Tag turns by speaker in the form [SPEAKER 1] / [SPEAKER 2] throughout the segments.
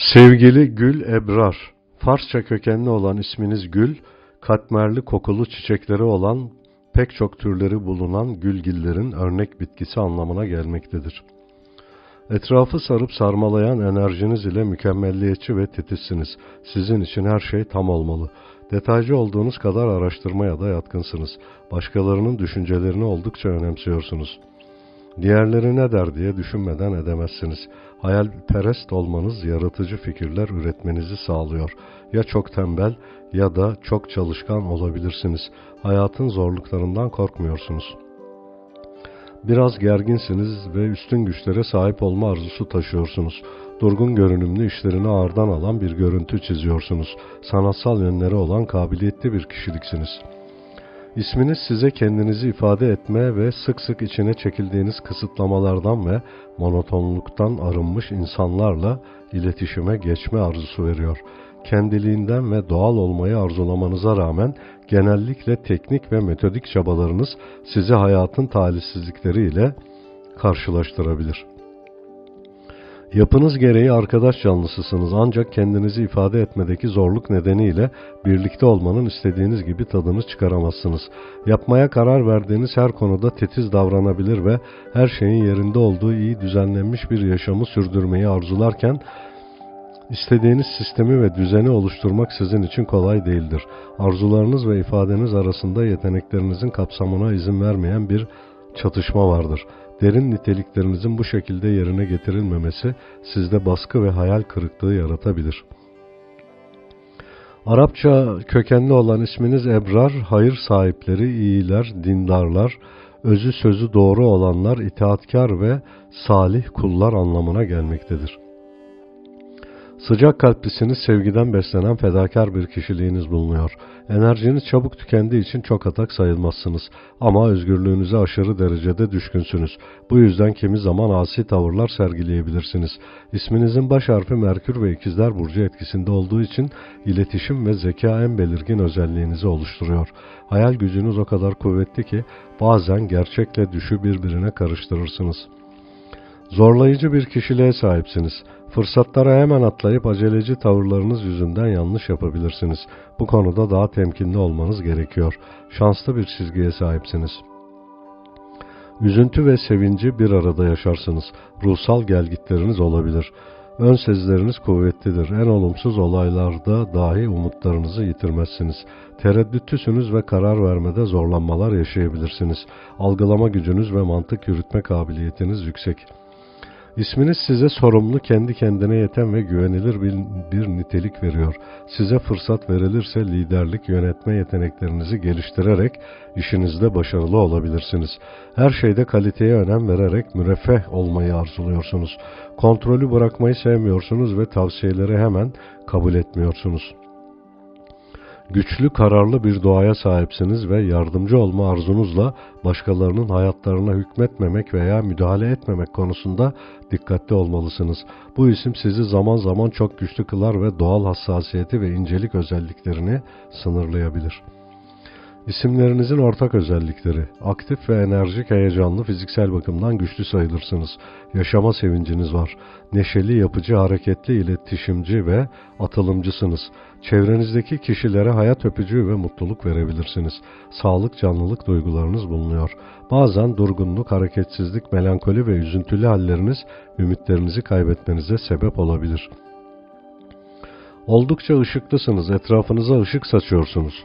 [SPEAKER 1] Sevgili Gül Ebrar, Farsça kökenli olan isminiz Gül, katmerli kokulu çiçekleri olan pek çok türleri bulunan gülgillerin örnek bitkisi anlamına gelmektedir. Etrafı sarıp sarmalayan enerjiniz ile mükemmelliyetçi ve titizsiniz. Sizin için her şey tam olmalı. Detaycı olduğunuz kadar araştırmaya da yatkınsınız. Başkalarının düşüncelerini oldukça önemsiyorsunuz. Diğerleri ne der diye düşünmeden edemezsiniz. Hayalperest olmanız yaratıcı fikirler üretmenizi sağlıyor. Ya çok tembel ya da çok çalışkan olabilirsiniz. Hayatın zorluklarından korkmuyorsunuz. Biraz gerginsiniz ve üstün güçlere sahip olma arzusu taşıyorsunuz. Durgun görünümlü işlerini ağırdan alan bir görüntü çiziyorsunuz. Sanatsal yönleri olan kabiliyetli bir kişiliksiniz.'' İsminiz size kendinizi ifade etme ve sık sık içine çekildiğiniz kısıtlamalardan ve monotonluktan arınmış insanlarla iletişime geçme arzusu veriyor. Kendiliğinden ve doğal olmayı arzulamanıza rağmen genellikle teknik ve metodik çabalarınız sizi hayatın talihsizlikleriyle karşılaştırabilir. Yapınız gereği arkadaş canlısısınız ancak kendinizi ifade etmedeki zorluk nedeniyle birlikte olmanın istediğiniz gibi tadını çıkaramazsınız. Yapmaya karar verdiğiniz her konuda titiz davranabilir ve her şeyin yerinde olduğu iyi düzenlenmiş bir yaşamı sürdürmeyi arzularken İstediğiniz sistemi ve düzeni oluşturmak sizin için kolay değildir. Arzularınız ve ifadeniz arasında yeteneklerinizin kapsamına izin vermeyen bir çatışma vardır. Derin niteliklerinizin bu şekilde yerine getirilmemesi sizde baskı ve hayal kırıklığı yaratabilir. Arapça kökenli olan isminiz Ebrar, hayır sahipleri, iyiler, dindarlar, özü sözü doğru olanlar, itaatkar ve salih kullar anlamına gelmektedir. Sıcak kalplisiniz, sevgiden beslenen fedakar bir kişiliğiniz bulunuyor. Enerjiniz çabuk tükendiği için çok atak sayılmazsınız. Ama özgürlüğünüze aşırı derecede düşkünsünüz. Bu yüzden kimi zaman asi tavırlar sergileyebilirsiniz. İsminizin baş harfi Merkür ve İkizler Burcu etkisinde olduğu için iletişim ve zeka en belirgin özelliğinizi oluşturuyor. Hayal gücünüz o kadar kuvvetli ki bazen gerçekle düşü birbirine karıştırırsınız.'' Zorlayıcı bir kişiliğe sahipsiniz. Fırsatlara hemen atlayıp aceleci tavırlarınız yüzünden yanlış yapabilirsiniz. Bu konuda daha temkinli olmanız gerekiyor. Şanslı bir çizgiye sahipsiniz. Üzüntü ve sevinci bir arada yaşarsınız. Ruhsal gelgitleriniz olabilir. Ön sezileriniz kuvvetlidir. En olumsuz olaylarda dahi umutlarınızı yitirmezsiniz. Tereddütlüsünüz ve karar vermede zorlanmalar yaşayabilirsiniz. Algılama gücünüz ve mantık yürütme kabiliyetiniz yüksek.'' İsminiz size sorumlu, kendi kendine yeten ve güvenilir bir, bir nitelik veriyor. Size fırsat verilirse liderlik, yönetme yeteneklerinizi geliştirerek işinizde başarılı olabilirsiniz. Her şeyde kaliteye önem vererek müreffeh olmayı arzuluyorsunuz. Kontrolü bırakmayı sevmiyorsunuz ve tavsiyeleri hemen kabul etmiyorsunuz. Güçlü, kararlı bir doğaya sahipsiniz ve yardımcı olma arzunuzla başkalarının hayatlarına hükmetmemek veya müdahale etmemek konusunda dikkatli olmalısınız. Bu isim sizi zaman zaman çok güçlü kılar ve doğal hassasiyeti ve incelik özelliklerini sınırlayabilir.'' İsimlerinizin ortak özellikleri, aktif ve enerjik heyecanlı fiziksel bakımdan güçlü sayılırsınız. Yaşama sevinciniz var. Neşeli, yapıcı, hareketli, iletişimci ve atılımcısınız. Çevrenizdeki kişilere hayat öpücüğü ve mutluluk verebilirsiniz. Sağlık, canlılık duygularınız bulunuyor. Bazen durgunluk, hareketsizlik, melankoli ve üzüntülü halleriniz ümitlerinizi kaybetmenize sebep olabilir. Oldukça ışıklısınız, etrafınıza ışık saçıyorsunuz.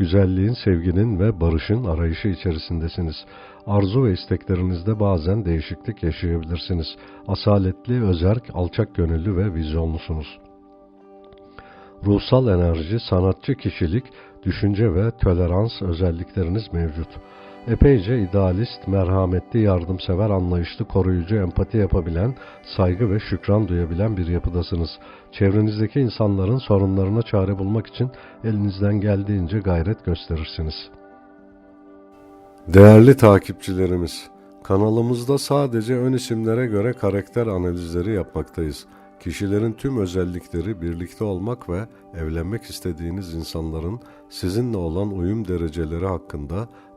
[SPEAKER 1] Güzelliğin, sevginin ve barışın arayışı içerisindesiniz. Arzu ve isteklerinizde bazen değişiklik yaşayabilirsiniz. Asaletli, özerk, alçak gönüllü ve vizyonlusunuz. Ruhsal enerji, sanatçı kişilik, düşünce ve tolerans özellikleriniz mevcut. Epeyce idealist, merhametli, yardımsever, anlayışlı, koruyucu, empati yapabilen, saygı ve şükran duyabilen bir yapıdasınız. Çevrenizdeki insanların sorunlarına çare bulmak için elinizden geldiğince gayret gösterirsiniz. Değerli takipçilerimiz, kanalımızda sadece ön isimlere göre karakter analizleri yapmaktayız. Kişilerin tüm özellikleri, birlikte olmak ve evlenmek istediğiniz insanların sizinle olan uyum dereceleri hakkında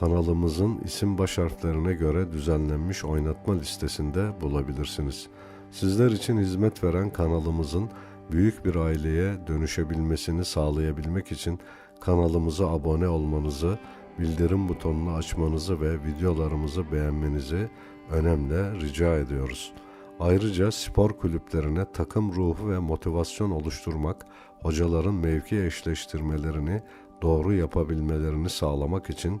[SPEAKER 1] kanalımızın isim baş harflerine göre düzenlenmiş oynatma listesinde bulabilirsiniz. Sizler için hizmet veren kanalımızın büyük bir aileye dönüşebilmesini sağlayabilmek için kanalımıza abone olmanızı, bildirim butonunu açmanızı ve videolarımızı beğenmenizi önemli rica ediyoruz. Ayrıca spor kulüplerine takım ruhu ve motivasyon oluşturmak, hocaların mevki eşleştirmelerini doğru yapabilmelerini sağlamak için